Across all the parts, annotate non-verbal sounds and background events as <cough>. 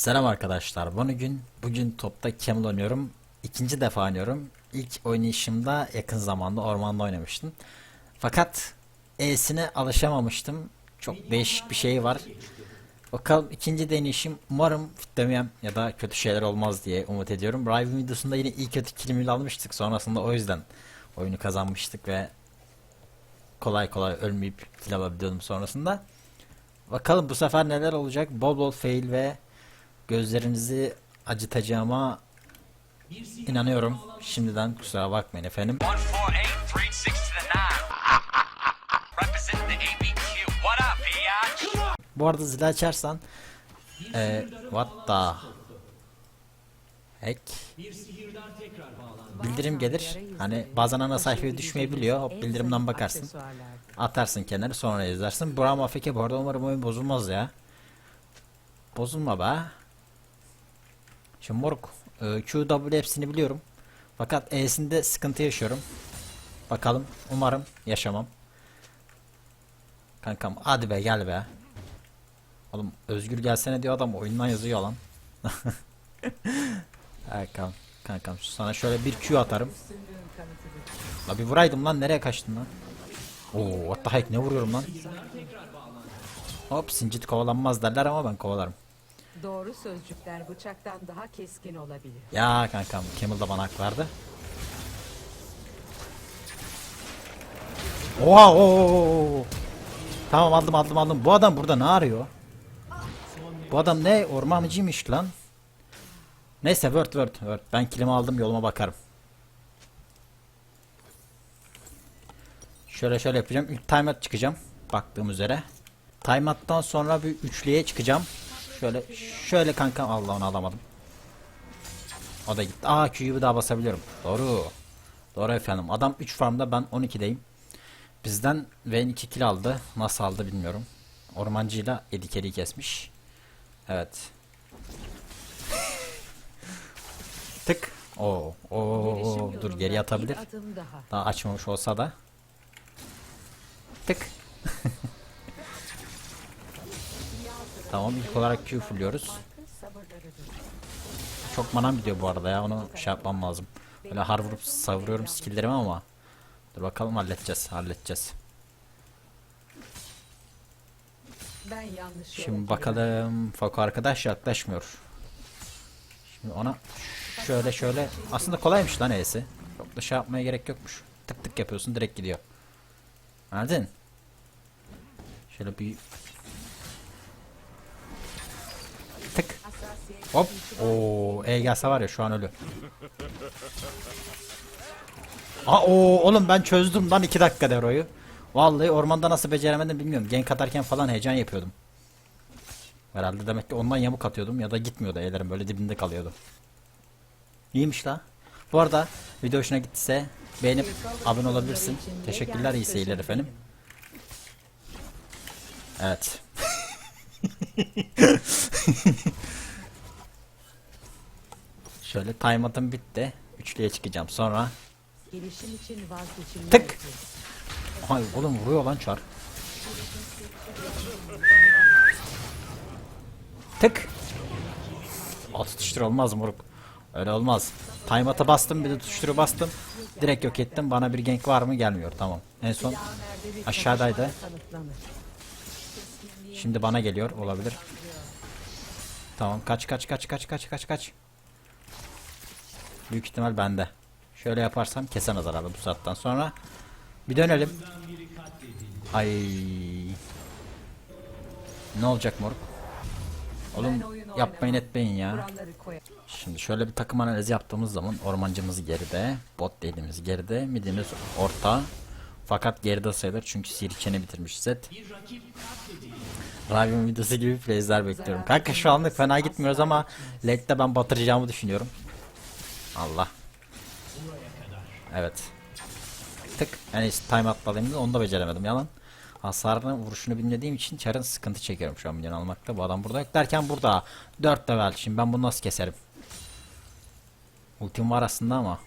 Selam arkadaşlar. Bugün bugün topta Camel oynuyorum. İkinci defa oynuyorum. İlk oynayışımda yakın zamanda ormanda oynamıştım. Fakat E'sine alışamamıştım. Çok değişik bir şey var. Bakalım ikinci deneyişim umarım fitlemeyem ya da kötü şeyler olmaz diye umut ediyorum. Riven videosunda yine iyi kötü kilimiyle almıştık. Sonrasında o yüzden oyunu kazanmıştık ve kolay kolay ölmeyip kill alabiliyordum sonrasında. Bakalım bu sefer neler olacak? Bol bol fail ve gözlerinizi acıtacağıma inanıyorum. Şimdiden kusura bakmayın efendim. 148, 360 to the nine. Representing the ABQ. What up, biatch? Bu arada zili açarsan e, what the heck bildirim gelir. Hani bazen ana sayfaya düşmeyebiliyor. Hop bildirimden bakarsın. Atarsın kenara sonra izlersin. Buram Afeke bu arada umarım oyun bozulmaz ya. Bozulma be. Şimdi moruk e, Q, W hepsini biliyorum. Fakat E'sinde sıkıntı yaşıyorum. Bakalım umarım yaşamam. Kankam hadi be gel be. Oğlum Özgür gelsene diyor adam oyundan yazıyor lan. <laughs> kankam kankam sana şöyle bir Q atarım. La bir vuraydım lan nereye kaçtın lan? Oo what the heck ne vuruyorum lan? Hop sincit kovalanmaz derler ama ben kovalarım. Doğru sözcükler bıçaktan daha keskin olabilir. Ya kankam Camel da bana hak verdi. Oha oo. Tamam aldım aldım aldım. Bu adam burada ne arıyor? Bu adam ne ormancıymış lan. Neyse word word word. Ben kilimi aldım yoluma bakarım. Şöyle şöyle yapacağım. İlk timeout çıkacağım. Baktığım üzere. Timeout'tan sonra bir üçlüye çıkacağım. Şöyle şöyle kankam Allah onu alamadım. O da gitti. Aa Q'yu bir daha basabiliyorum. Doğru. Doğru efendim. Adam 3 farmda ben 12'deyim. Bizden Vayne 2 kill aldı. Nasıl aldı bilmiyorum. Ormancıyla Edikeri'yi kesmiş. Evet. <laughs> Tık. Oo. Oo. Dur geri atabilir. Daha açmamış olsa da. Tık. <laughs> tamam ilk olarak Q fulluyoruz. Çok manam gidiyor bu arada ya onu şey yapmam lazım. Böyle har vurup savuruyorum skilllerimi ama. Dur bakalım halledeceğiz halledeceğiz. Şimdi bakalım Fako arkadaş yaklaşmıyor. Şimdi ona şöyle şöyle aslında kolaymış lan E'si. Çok da şey yapmaya gerek yokmuş. Tık tık yapıyorsun direkt gidiyor. Anladın? Şöyle bir hop o E var ya şu an ölü. Aa o oğlum ben çözdüm lan 2 dakika deroyu. Vallahi ormanda nasıl beceremedim bilmiyorum. Genk atarken falan heyecan yapıyordum. Herhalde demek ki ondan yamuk atıyordum ya da gitmiyordu ellerim böyle dibinde kalıyordu. İyiymiş la. Bu arada video hoşuna gittiyse beğenip abone olabilirsin. Teşekkürler iyi seyirler efendim. Evet. <laughs> Şöyle time atım bitti. Üçlüye çıkacağım sonra. Gelişim için vazgeçilmez. Tık. Ay oğlum vuruyor lan çar. Tık. O tutuştur olmaz moruk. Öyle olmaz. Time at'a bastım bir de tutuşturu bastım. Direkt yok ettim. Bana bir gank var mı gelmiyor tamam. En son aşağıdaydı. Şimdi bana geliyor olabilir. Tamam kaç kaç kaç kaç kaç kaç kaç. Büyük ihtimal bende. Şöyle yaparsam kesemez herhalde bu saatten sonra. Bir dönelim. Ay. Ne olacak moruk? Oğlum yapmayın etmeyin ya. Şimdi şöyle bir takım analizi yaptığımız zaman ormancımız geride, bot dediğimiz geride, midimiz orta. Fakat geride sayılır çünkü sirkeni bitirmiş Zed. Raven videosu gibi playsler bekliyorum. Kanka şu anlık fena gitmiyoruz ama late'de ben batıracağımı düşünüyorum. Allah. Evet. Tık. Yani time atladığımda onu da beceremedim yalan. Hasarını vuruşunu bilmediğim için çarın sıkıntı çekiyorum şu an milyon almakta. Bu adam burada yok derken burada. 4 level. Şimdi ben bunu nasıl keserim? Ultim var aslında ama.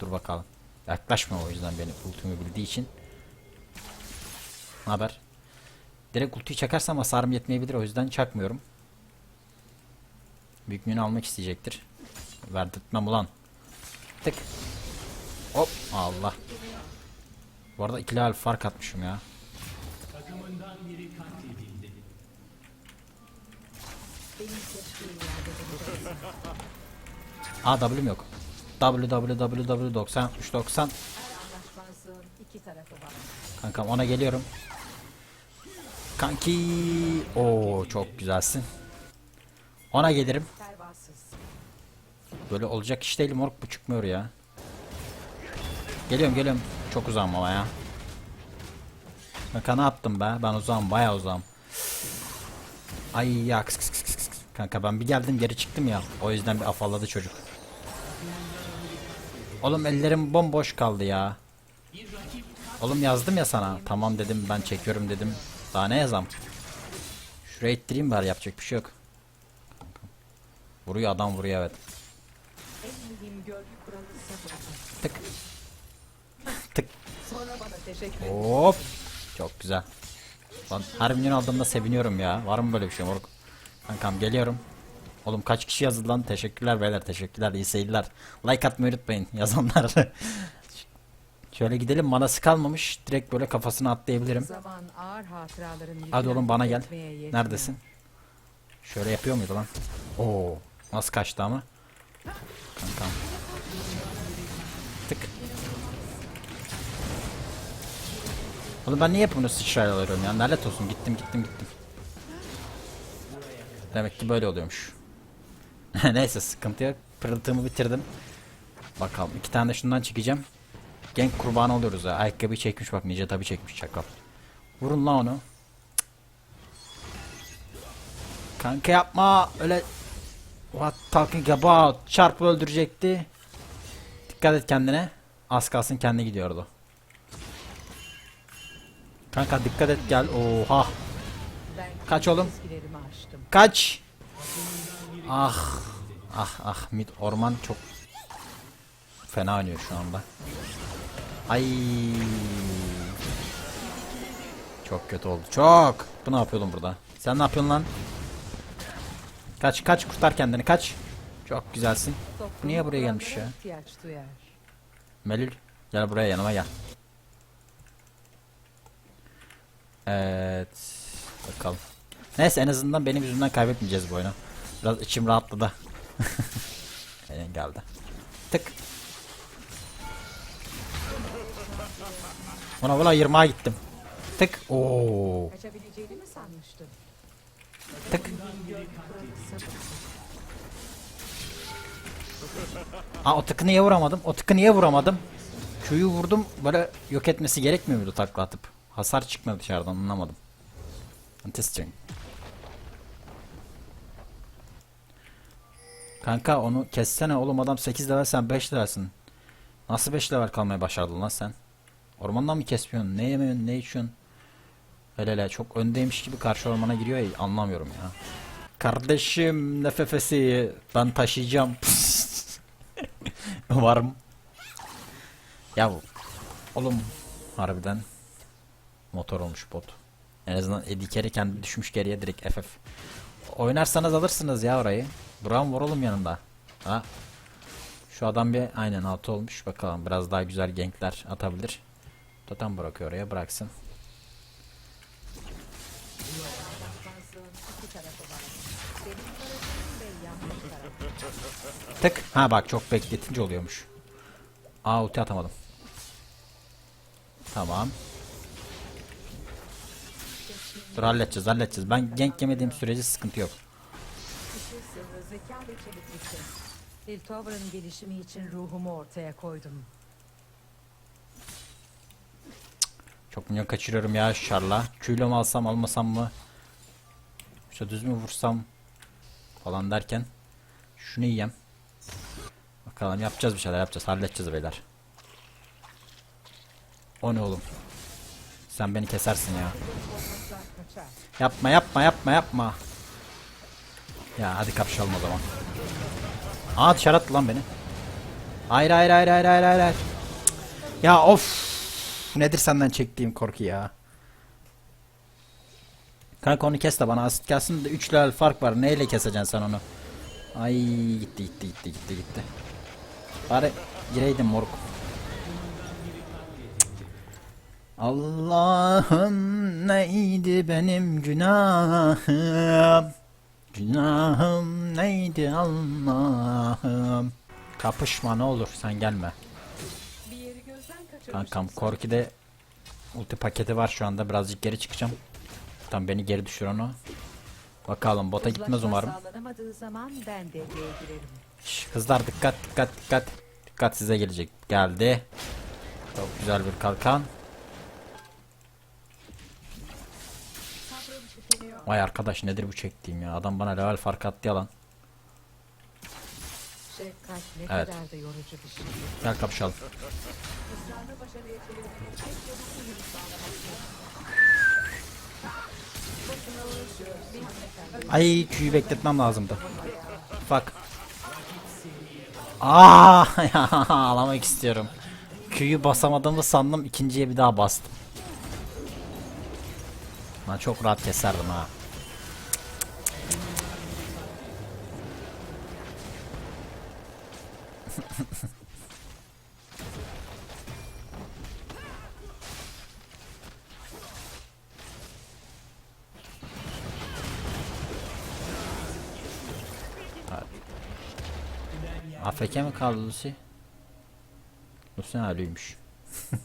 Dur bakalım. Yaklaşma o yüzden benim ultimi bildiği için. Ne haber? Direkt ultiyi çakarsam hasarım yetmeyebilir o yüzden çakmıyorum. Büyük almak isteyecektir. Verdirtmem ulan. Tık. Hop Allah. Bu arada ikili harf fark atmışım ya. Aa W'm yok. www 90 390 Anlaşmazlığın iki tarafı var. Kankam ona geliyorum. Kanki. Oo çok güzelsin. Ona gelirim. Böyle olacak iş değil moruk bu çıkmıyor ya. Geliyorum geliyorum. Çok uzağım ama ya. Kanka ne yaptım be? Ben uzağım bayağı uzağım. Ay ya kıs kıs kıs kıs. Kanka ben bir geldim geri çıktım ya. O yüzden bir afalladı çocuk. Oğlum ellerim bomboş kaldı ya. Oğlum yazdım ya sana. Tamam dedim ben çekiyorum dedim. Daha ne yazam? Şuraya ittireyim bari yapacak bir şey yok. Vuruyor adam vuruyor evet. Tık. Tık. Sonra bana teşekkür et. Hop. Çok güzel. Lan her milyon aldığımda seviniyorum ya. Var mı böyle bir şey moruk? Kankam geliyorum. Oğlum kaç kişi yazdı lan? Teşekkürler beyler. Teşekkürler. iyi seyirler. Like atmayı unutmayın <laughs> yazanlar. Şöyle gidelim. Manası kalmamış. Direkt böyle kafasına atlayabilirim. Hadi oğlum bana gel. Neredesin? Şöyle yapıyor muydu lan? Oo. Nasıl kaçtı ama? Kankam. Tık. Oğlum ben niye hep bunu sıçrayla alıyorum ya? Lanet olsun. Gittim gittim gittim. Demek ki böyle oluyormuş. <laughs> Neyse sıkıntı yok. Pırıltığımı bitirdim. Bakalım. iki tane de şundan çekeceğim. Genk kurbanı oluyoruz ya. Ayakkabıyı çekmiş bak. Nice tabi çekmiş çakal. Vurun lan onu. Kanka yapma. Öyle What talking about? Çarpı öldürecekti. Dikkat et kendine. Az kalsın kendi gidiyordu. Kanka dikkat et gel. Oha. Kaç oğlum? Kaç. Ah. Ah ah mid orman çok fena oynuyor şu anda. Ay. Çok kötü oldu. Çok. Bu ne yapıyordun burada? Sen ne yapıyorsun lan? Kaç kaç kurtar kendini kaç. Çok güzelsin. Niye buraya gelmiş ya? Melül gel buraya yanıma gel. Evet. Bakalım. Neyse en azından benim yüzümden kaybetmeyeceğiz bu oyunu. Biraz içim rahatladı. <laughs> Aynen geldi. Tık. Buna buna 20'a gittim. Tık. Oo. Tık. Aa o tıkı niye vuramadım? O tıkı niye vuramadım? Q'yu vurdum böyle yok etmesi gerekmiyor muydu takla atıp? Hasar çıkmadı dışarıdan anlamadım. Interesting. Kanka onu kessene oğlum adam 8 level sen 5 levelsin. Nasıl 5 level kalmaya başardın lan sen? Ormandan mı kesmiyorsun? Ne yemiyorsun? Ne içiyorsun? Hele hele çok öndeymiş gibi karşı ormana giriyor ya anlamıyorum ya. Kardeşim nefefesi ben taşıyacağım. <laughs> Varım. Ya oğlum harbiden motor olmuş bot. En azından Carey kendi düşmüş geriye direkt FF. Oynarsanız alırsınız ya orayı. Var oğlum yanında. Ha. Şu adam bir aynen altı olmuş. Bakalım biraz daha güzel gankler atabilir. Totem bırakıyor oraya bıraksın. Tık. Ha bak çok bekletince oluyormuş. Aa ulti atamadım. Tamam. Dur halledeceğiz halledeceğiz. Ben gank yemediğim sürece sıkıntı yok. Işıl sırrı, zeka ve çeviklikte. Piltover'ın gelişimi için ruhumu ortaya koydum. Çok minyon kaçırıyorum ya şarla. Mi alsam almasam mı? İşte düz mü vursam falan derken şunu yiyem. Bakalım yapacağız bir şeyler yapacağız halledeceğiz beyler. O ne oğlum? Sen beni kesersin ya. Yapma yapma yapma yapma. Ya hadi kapışalım o zaman. Aa dışarı attı lan beni. Hayır hayır hayır hayır hayır hayır. Ya of. Nedir senden çektiğim korku ya. Kanka onu kes de bana asit gelsin de 3 level fark var. Neyle keseceksin sen onu? Ay gitti gitti gitti gitti gitti. Bari gireydim moruk. Allah'ım neydi benim günahım? Günahım neydi Allah'ım? Kapışma ne olur sen gelme. Kankam Korki'de ulti paketi var şu anda birazcık geri çıkacağım. Tam beni geri düşür onu. Bakalım bota gitmez umarım. Şş, kızlar dikkat dikkat dikkat. Dikkat size gelecek. Geldi. Çok güzel bir kalkan. Vay arkadaş nedir bu çektiğim ya. Adam bana level fark attı yalan. Şefkat ne Evet. kadar da yorucu bir şey. Gel kapışalım. Israrla başarıya çevirmenin tek yolu uyum sağlamak. Ay Q'yu bekletmem lazımdı. Bak. Aa <laughs> ya alamak istiyorum. Q'yu basamadığımı sandım ikinciye bir daha bastım. Ben çok rahat keserdim ha. AFK mi kaldı Lucy? Lucy ölüymüş. <laughs>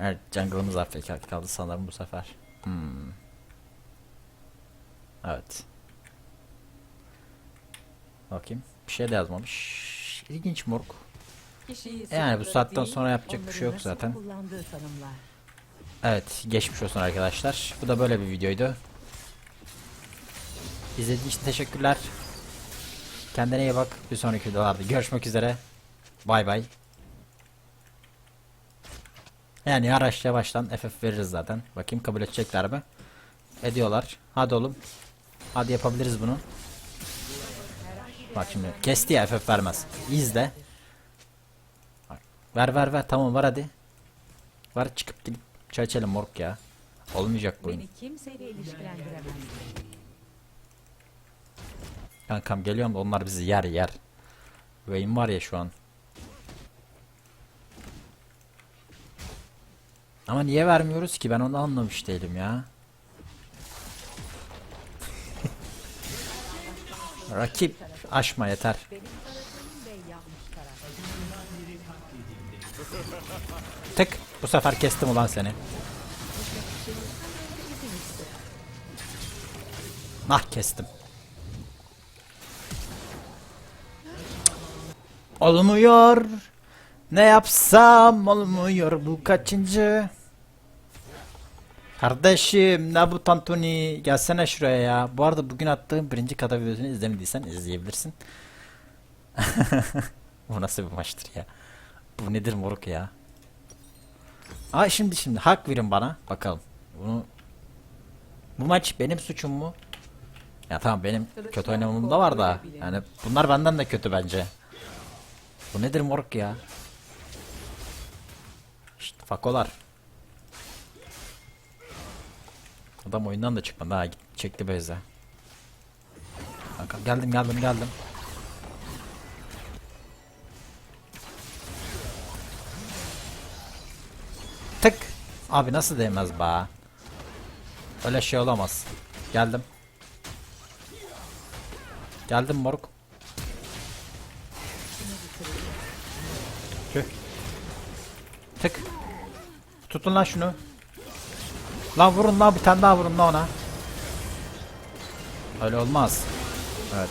Evet jungle'ımız AFK kaldı sanırım bu sefer. Hmm. Evet. Bakayım. Bir şey de yazmamış. İlginç moruk. Kişiyi Yani bu saatten sonra yapacak bir şey yok zaten. Evet, geçmiş olsun arkadaşlar. Bu da böyle bir videoydu. İzlediğiniz için teşekkürler. Kendine iyi bak. Bir sonraki videolarda görüşmek üzere. Bay bay. Yani araç yavaştan FF veririz zaten. Bakayım kabul edecekler mi? Ediyorlar. Hadi oğlum. Hadi yapabiliriz bunu. Bak şimdi kesti ya FF vermez. İzle. Ver ver ver tamam var hadi. Var çıkıp gidip çay içelim moruk ya. Olmayacak bu oyun. Beni kimseyle ilişkilendiremez. Kankam geliyorum da onlar bizi yer yer. Vayne var ya şu an. Ama niye vermiyoruz ki ben onu anlamış değilim ya. <laughs> Rakip aşma yeter. Tık bu sefer kestim ulan seni. Nah kestim. Olmuyor. Ne yapsam olmuyor bu kaçıncı? Kardeşim ne bu tantuni gelsene şuraya ya. Bu arada bugün attığım birinci kata videosunu izlemediysen izleyebilirsin. <laughs> bu nasıl bir maçtır ya? Bu nedir moruk ya? Aa şimdi şimdi hak verin bana. Bakalım. Bunu bu maç benim suçum mu? Ya tamam benim kötü oynamam da var da. Yani bunlar benden de kötü bence. Bu nedir moruk ya? İşte fakolar. Adam oyundan da çıkmadı ha çekti beze. Geldim geldim geldim. Tık. Abi nasıl değmez ba? Öyle şey olamaz. Geldim. Geldim moruk. Tık. Tutun lan şunu. Lan vurun lan bir tane daha vurun lan ona. Öyle olmaz. Evet.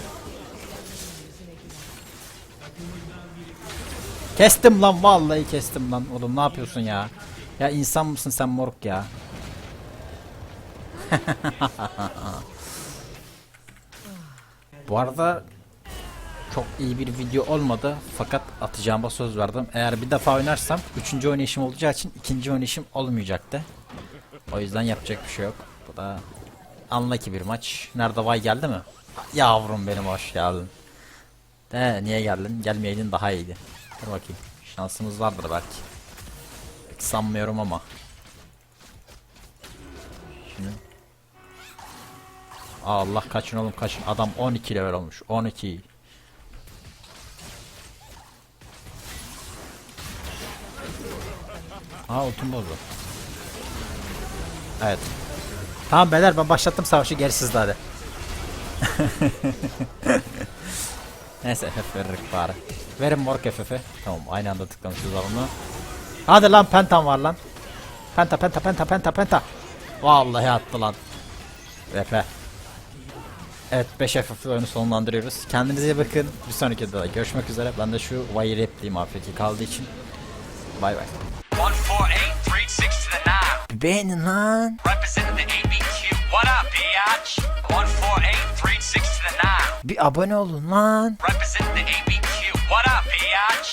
Kestim lan vallahi kestim lan. Oğlum ne yapıyorsun ya? Ya insan mısın sen moruk ya? <laughs> Bu arada çok iyi bir video olmadı fakat atacağıma söz verdim. Eğer bir defa oynarsam üçüncü oynayışım olacağı için ikinci oynayışım olmayacaktı. O yüzden yapacak bir şey yok. Bu da anlaki bir maç. Nerede Vay geldi mi? Yavrum benim hoş geldin. De niye geldin? Gelmeyeydin daha iyiydi. Dur bakayım. Şansımız vardır belki. Pek sanmıyorum ama. Şimdi Allah kaçın oğlum kaçın. Adam 12 level olmuş. 12. Aa ultim bozdu. Evet. Tamam beyler ben başlattım savaşı geri sizde hadi. <laughs> Neyse FF veririk bari. Verin mork FF'i. Tamam aynı anda tıklamışız onu. Hadi lan pentam var lan. Penta penta penta penta penta. Vallahi attı lan. VP. Evet 5 FF oyunu sonlandırıyoruz. Kendinize iyi bakın. Bir sonraki videoda görüşmek üzere. Ben de şu wire repliyim AFK kaldığı için. Bay bay. 148, 36 to the 9. Beğenin lan. Representing the ABQ. What up, biatch? 148, 36 to the 9. Bir abone olun lan.